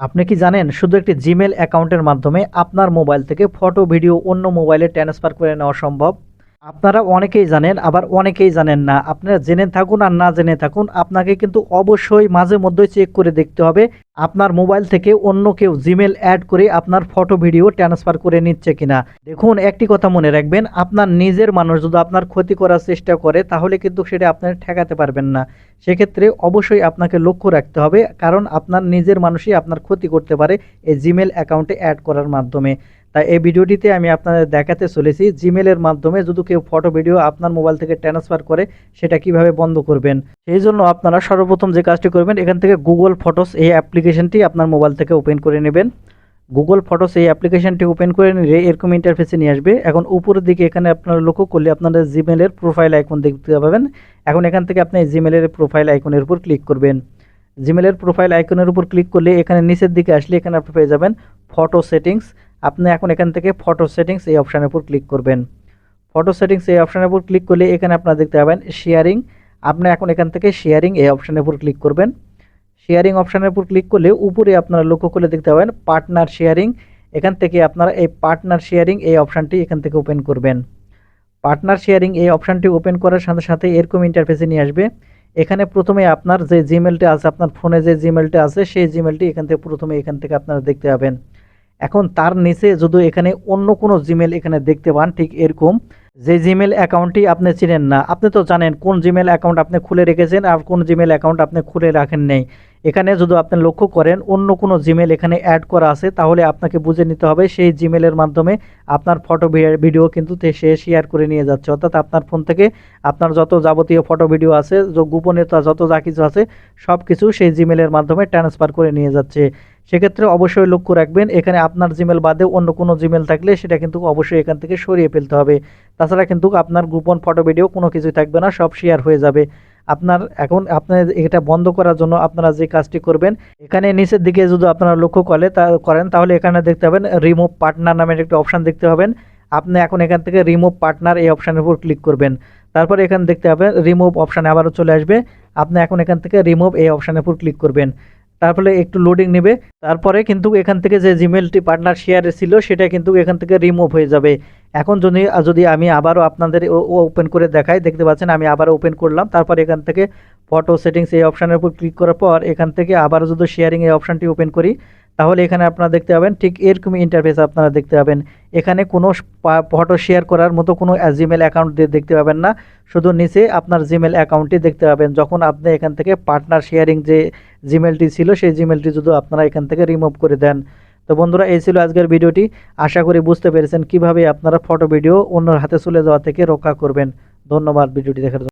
আপনি কি জানেন, শুধু একটি জিমেল অ্যাকাউন্টের মাধ্যমে আপনার মোবাইল থেকে ফটো ভিডিও অন্য মোবাইলে ট্রান্সফার করে নেওয়া সম্ভব? আপনারা অনেকেই জানেন, আবার অনেকেই জানেন না। আপনারা জেনে থাকুন আর না জেনে থাকুন, আপনাকে কিন্তু অবশ্যই মাঝে মধ্যে চেক করে দেখতে হবে। আপনার মোবাইল থেকে অন্য কেউ জিমেল অ্যাড করে আপনার ফটো ভিডিও ট্রান্সফার করে নিচ্ছে কিনা। দেখুন, একটি কথা মনে রাখবেন, আপনার নিজের মানুষ যদি আপনার ক্ষতি করার চেষ্টা করে, তাহলে কিন্তু সেটা আপনার ঠেকাতে পারবেন না। সেক্ষেত্রে অবশ্যই আপনাকে লক্ষ্য রাখতে হবে, কারণ আপনার নিজের মানুষই আপনার ক্ষতি করতে পারে এই জিমেল অ্যাকাউন্টে অ্যাড করার মাধ্যমে। তাই এই ভিডিওটিতে আমি আপনাদের দেখাতে চলেছি জিমেলের মাধ্যমে যদি কেউ ফটো, ভিডিও আপনার মোবাইল থেকে ট্রান্সফার করে, সেটা কীভাবে বন্ধ করবেন। সেই জন্য আপনারা সর্বপ্রথম যে কাজটি করবেন, এখান থেকে গুগল ফটোস এই অ্যাপ্লিকেশনটি আপনার মোবাইল থেকে ওপেন করে নেবেন। গুগল ফটোস এই অ্যাপ্লিকেশনটি ওপেন করে নিলে এরকম ইন্টারফেসে নিয়ে আসবে। এখন উপরের দিকে এখানে আপনারা লক্ষ্য করলে আপনারা জিমেলের প্রোফাইল আইকন দেখতে পাবেন। এখন এখান থেকে আপনি জিমেলের প্রোফাইল আইকনের উপর ক্লিক করবেন। জিমেলের প্রোফাইল আইকনের উপর ক্লিক করলে এখানে নিচের দিকে আসলে এখানে আপনি পেয়ে যাবেন ফটো সেটিংস আপনি এখন এখান থেকে ফটো সেটিংস এই অপশানের উপর ক্লিক করবেন। ফটো সেটিংস এই অপশানের উপর ক্লিক করলে এখানে আপনারা দেখতে পাবেন শেয়ারিং আপনি এখন এখান থেকে শেয়ারিং এই অপশানের উপর ক্লিক করবেন। শেয়ারিং অপশানের উপর ক্লিক করলে উপরে আপনারা লক্ষ্য করলে দেখতে পাবেন পার্টনার শেয়ারিং এখান থেকে আপনারা এই পার্টনার শেয়ারিং এই অপশানটি এখান থেকে ওপেন করবেন। পার্টনার শেয়ারিং এই অপশানটি ওপেন করার সাথে সাথে এরকম ইন্টারফেসে নিয়ে আসবে। এখানে প্রথমে আপনার যে জিমেলটা আছে, আপনার ফোনে যে জিমেলটা আছে, সেই জিমেলটি এখান থেকে প্রথমে এখান থেকে আপনারা দেখতে পাবেন। এখন তার নিচে যদি এখানে অন্য কোনো জিমেল এখানে দেখতে পান, ঠিক এরকম, যে জিমেল অ্যাকাউন্টটি আপনি চিনেন না, আপনি তো জানেন কোন জিমেল অ্যাকাউন্ট আপনি খুলে রেখেছেন আর কোন জিমেল অ্যাকাউন্ট আপনি খুলে রাখেন নেই। এখানে যদি আপনি লক্ষ্য করেন অন্য কোনো জিমেল এখানে অ্যাড করা আছে, তাহলে আপনাকে বুঝে নিতে হবে সেই জিমেলের মাধ্যমে আপনার ফটো ভিডিও কিন্তু সে শেয়ার করে নিয়ে যাচ্ছে। অর্থাৎ আপনার ফোন থেকে আপনার যত যাবতীয় ফটো ভিডিও আছে গোপনীয়তা যত যা কিছু আছে সব কিছু সেই জিমেলের মাধ্যমে ট্রান্সফার করে নিয়ে যাচ্ছে। সেক্ষেত্রে অবশ্যই লক্ষ্য রাখবেন, এখানে আপনার জিমেল বাদে অন্য কোনো জিমেল থাকলে সেটা কিন্তু অবশ্যই এখান থেকে সরিয়ে ফেলতে হবে। তাছাড়া কিন্তু আপনার গোপন ফটো, ভিডিও কোনো কিছুই থাকবে না, সব শেয়ার হয়ে যাবে। আপনার এখন আপনার এটা বন্ধ করার জন্য আপনারা যে কাজটি করবেন, এখানে নিচের দিকে যদি আপনারা লক্ষ্য করে তা, করেন, তাহলে এখানে দেখতে পাবেন রিমুভ পার্টনার নামের একটি অপশান দেখতে পাবেন। আপনি এখন এখান থেকে রিমুভ পার্টনার এই অপশানের উপর ক্লিক করবেন। তারপরে এখানে দেখতে পাবেন রিমুভ অপশানে আবারও চলে আসবে। আপনি এখন এখান থেকে রিমুভ এই অপশানের উপর ক্লিক করবেন। তারপরে একটু লোডিং নেবে। তারপরে কিন্তু এখান থেকে যে জিমেলটি পার্টনার শেয়ারে ছিল, সেটা কিন্তু এখান থেকে রিমুভ হয়ে যাবে। এখন যদি যদি আমি আবারও আপনাদের ওপেন করে দেখাই, দেখতে পাচ্ছেন আমি আবারও ওপেন করলাম। তারপর এখান থেকে ফটো সেটিংস এই অপশানের উপর ক্লিক করার পর, এখান থেকে আবারও যদি শেয়ারিং এই অপশানটি ওপেন করি তাহলে এখানে আপনারা দেখতে পাবেন ঠিক এরকমই ইন্টারফেস আপনারা দেখতে পাবেন। এখানে কোনো ফটো শেয়ার করার মতো কোনো জিমেল অ্যাকাউন্ট দিয়ে দেখতে পাবেন না। শুধু নিচে আপনার জিমেল অ্যাকাউন্টটি দেখতে পাবেন। যখন আপনি এখান থেকে পার্টনার শেয়ারিং যে জিমেলটি ছিল, সেই জিমেলটি যদি আপনারা এখান থেকে রিমুভ করে দেন। তো বন্ধুরা, এই ছিল আজকের ভিডিওটি। আশা করি বুঝতে পেরেছেন কীভাবে আপনারা ফটো ভিডিও অন্যর হাতে চলে যাওয়া থেকে রক্ষা করবেন। ধন্যবাদ ভিডিওটি দেখার জন্য।